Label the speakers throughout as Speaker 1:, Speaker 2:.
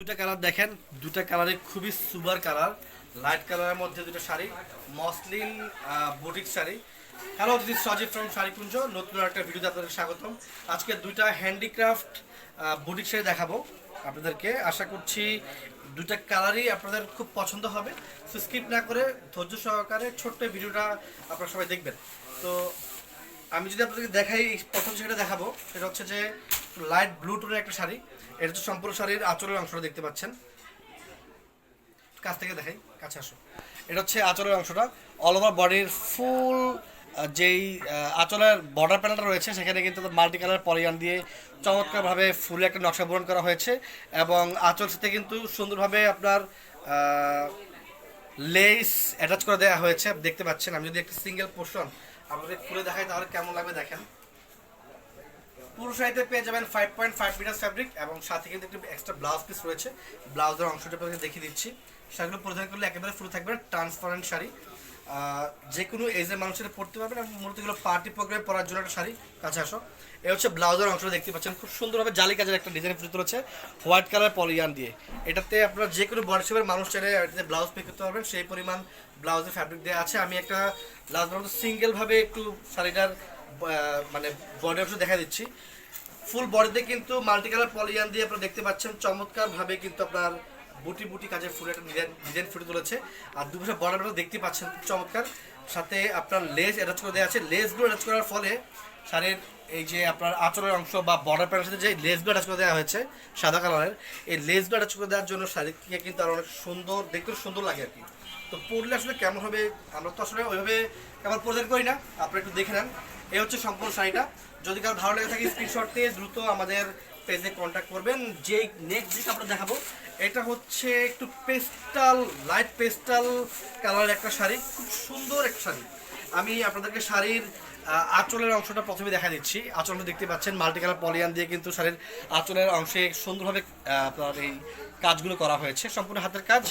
Speaker 1: দুটা কালার দেখেন, দুটা কালারে খুবই সুপার কালার লাইট কালারের মধ্যে দুটো sari muslin boutique sari. Hello is Sajib from Sharikunjo নতুন একটা ভিডিওতে আপনাদের স্বাগতম। আজকে দুইটা হ্যান্ডিক্রাফট বুটিক শাড়ি দেখাবো আপনাদেরকে। আশা করছি দুটা কালারই আপনাদের খুব পছন্দ হবে। সো স্কিপ না করে ধৈর্য সহকারে ছোট্ট ভিডিওটা আপনারা সবাই দেখবেন। তো, আমি যদি আপনাদেরকে দেখাই প্রথম শাড়িটা দেখাবো, সেটা হচ্ছে যে লাইট ব্লু টোনের একটা শাড়ি। এটা হচ্ছে সম্পূর্ণ শাড়ির আঁচলের অংশটা দেখতে পাচ্ছেন। কাছ থেকে দেখাই, কাছে আসো। এটা হচ্ছে আঁচলের অংশটা। অল ওভার বডির ফুল যেই আঁচলের বর্ডার প্যানেলটা রয়েছে, সেখানে কিন্তু মাল্টি কালার পলিয়ান দিয়ে চমৎকারভাবে ফুলে একটা নকশা বরণ করা হয়েছে এবং আঁচল সাথে কিন্তু সুন্দরভাবে আপনার লেস অ্যাটাচ করে দেওয়া হয়েছে। দেখতে পাচ্ছেন, আমি যদি একটা সিঙ্গেল পোর্শন আপনাদের খুলে দেখাই, তাহলে কেমন লাগবে দেখেন। পুরো শাড়িতে পেয়ে যাবেন five point five metre fabric এবং সাথে কিন্তু একটি এক্সট্রা ব্লাউজ পিস রয়েছে। ব্লাউজের অংশটা আপনাকে দেখিয়ে দিচ্ছি। শাড়িগুলো পরিধান করলে একেবারে ফুল থাকবে ট্রান্সপারেন্ট শাড়ি। যে কোনো এজের মানুষের পরতে পারবেন এবং মূলত এগুলো পার্টি প্রোগ্রামে পরার জন্য একটা শাড়ি। কাছে আসো। এ হচ্ছে ব্লাউজের অংশটা দেখতে পাচ্ছেন। খুব সুন্দরভাবে জালি কাজের একটা ডিজাইন ফুটে তুলেছে। হোয়াইট কালার পলিয়ান দিয়ে। এটাতে আপনারা যে কোনো শেপের মানুষ চাইলে এটাতে ব্লাউজ পে করতে পারবেন। সেই পরিমাণ ব্লাউজের ফ্যাব্রিক দেওয়া আছে। আমি একটা ব্লাউজ সিঙ্গেলভাবে একটু শাড়িটার মানে বডি অংশ দেখা দিচ্ছি। ফুল বডিতে কিন্তু মাল্টি কালার পলিয়ান দিয়ে আপনারা দেখতে পাচ্ছেন চমৎকার ভাবে কিন্তু আপনার বুটি বুটি কাজের ফুল একটা ডিজাইন ডিজাইন ফুটে তুলেছে। আর দুপাশে বর্ডারটা দেখতে পাচ্ছেন চমৎকার। সাথে আপনার লেস অ্যাটাচ করে দেওয়া আছে। লেসগুলো অ্যাটাচ করার ফলে শাড়ির এই যে আপনার আঁচলের অংশ বা বর্ডার প্যান্টের সাথে যে লেসগুলো অ্যাটাচ করে দেওয়া হয়েছে, সাদা কালারের এই লেসগুলো অ্যাটাচ করে দেওয়ার জন্য শাড়িকে কিন্তু আরও অনেক সুন্দর, দেখতে সুন্দর লাগে আর কি। তো পরলে আসলে কেমন হবে, আমরা তো আসলে ওইভাবে কেমন পরিধান করি না, আপনারা একটু দেখে নেন। এই হচ্ছে সম্পূর্ণ শাড়িটা। যদি কারও ভালো লেগে থাকে স্ক্রিনশট দিয়ে দ্রুত আমাদের পেজে কন্ট্যাক্ট করবেন। যে নেক্সট যেটা আমরা দেখাবো, এটা হচ্ছে একটু পেস্টাল লাইট পেস্টাল কালারের একটা শাড়ি। খুব সুন্দর একটা শাড়ি। আমি আপনাদেরকে শাড়ির আঁচলের অংশটা প্রথমে দেখা দিচ্ছি। আঁচলটা দেখতে পাচ্ছেন মাল্টি কালার পলিয়ান দিয়ে কিন্তু শাড়ির আঁচলের অংশে সুন্দরভাবে আপনার এই কাজগুলো করা হয়েছে। সম্পূর্ণ হাতের কাজ।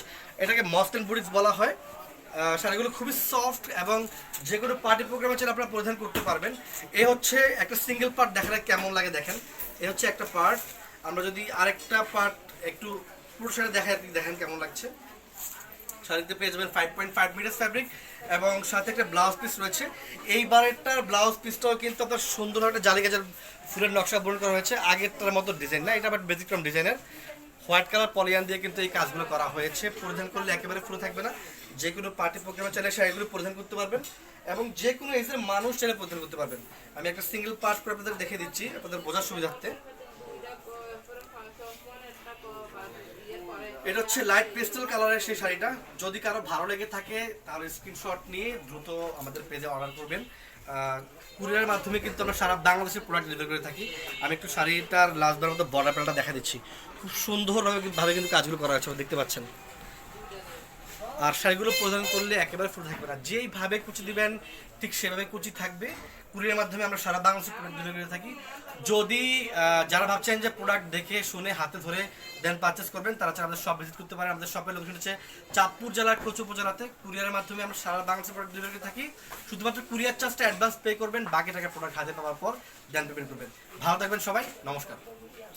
Speaker 1: এটাকে মস্টেন বুড়িস বলা হয়। শাড়িগুলো খুবই সফট এবং যে কোনো পার্টি প্রোগ্রামে চাইলে আপনারা পরিধান করতে পারবেন। এ হচ্ছে একটা সিঙ্গেল পার্ট দেখালে কেমন লাগে দেখেন। এ হচ্ছে একটা পার্ট আমরা যদি আরেকটা পার্ট একটু পুরো শাড়ি দেখা দেখেন কেমন লাগছে। শাড়িতে পেয়ে যাবেন five point five metre fabric এবং সাথে একটা ব্লাউজ পিস রয়েছে। এইবারেরটার ব্লাউজ পিসটাও কিন্তু আপনার সুন্দর একটা জালি গাছের ফুলের নকশা বরণ করা হয়েছে। আগেরটার মতো ডিজাইন না, এটা আবার ব্যতিক্রম ডিজাইনের হোয়াইট কালার পলিয়ান দিয়ে কিন্তু এই কাজগুলো করা হয়েছে। পরিধান করলে একেবারে ফুলে থাকবে না। যে কোনো পার্টি প্রোগ্রামে চাইলে শাড়িগুলো পরিধান করতে পারবেন এবং যে কোনো এজের মানুষ চাইলে পরিধান করতে পারবেন। আমি একটা সিঙ্গেল পার্ট করে আপনাদের দেখে দিচ্ছি, আপনাদের বোঝার সুবিধার্থে। এটা হচ্ছে লাইট পেস্টেল কালারের সেই শাড়িটা। যদি কারও ভালো লেগে থাকে তাহলে স্ক্রিনশট নিয়ে দ্রুত আমাদের পেজে অর্ডার করবেন। কুরিয়ারের মাধ্যমে কিন্তু আমরা সারা বাংলাদেশের প্রোডাক্ট ডেলিভারি করে থাকি। আমি একটু শাড়িটার লাস্ট বার মতো বর্ডার প্যান্টটা দেখা দিচ্ছি। খুব সুন্দরভাবে ভাবে কিন্তু কাজগুলো করা হয়েছে দেখতে পাচ্ছেন। আর শাড়িগুলো প্রদান করলে একেবারে ফুল থাকবে না। যেইভাবে কুচি দিবেন, ঠিক সেভাবে কুচি থাকবে। কুরিয়ার মাধ্যমে আমরা সারা বাংলাদেশে প্রোডাক্ট করে থাকি। যদি যারা ভাবছেন যে প্রোডাক্ট দেখে, শুনে, হাতে ধরে দেন পারচেস করবেন, তারা আমাদের শপ ভিজিট করতে পারেন। আমাদের শপের লোকেশন হচ্ছে চাঁদপুর জেলার কোচ উপজেলাতে। কুরিয়ারের মাধ্যমে আমরা সারা বাংলাদেশে প্রোডাক্ট ডেলিভারি করে থাকি। শুধুমাত্র কুরিয়ার চার্জটা অ্যাডভান্স পে করবেন, বাকি টাকা প্রোডাক্ট হাতে পাওয়ার পর দেন পেমেন্ট করবেন। ভালো থাকবেন সবাই, নমস্কার।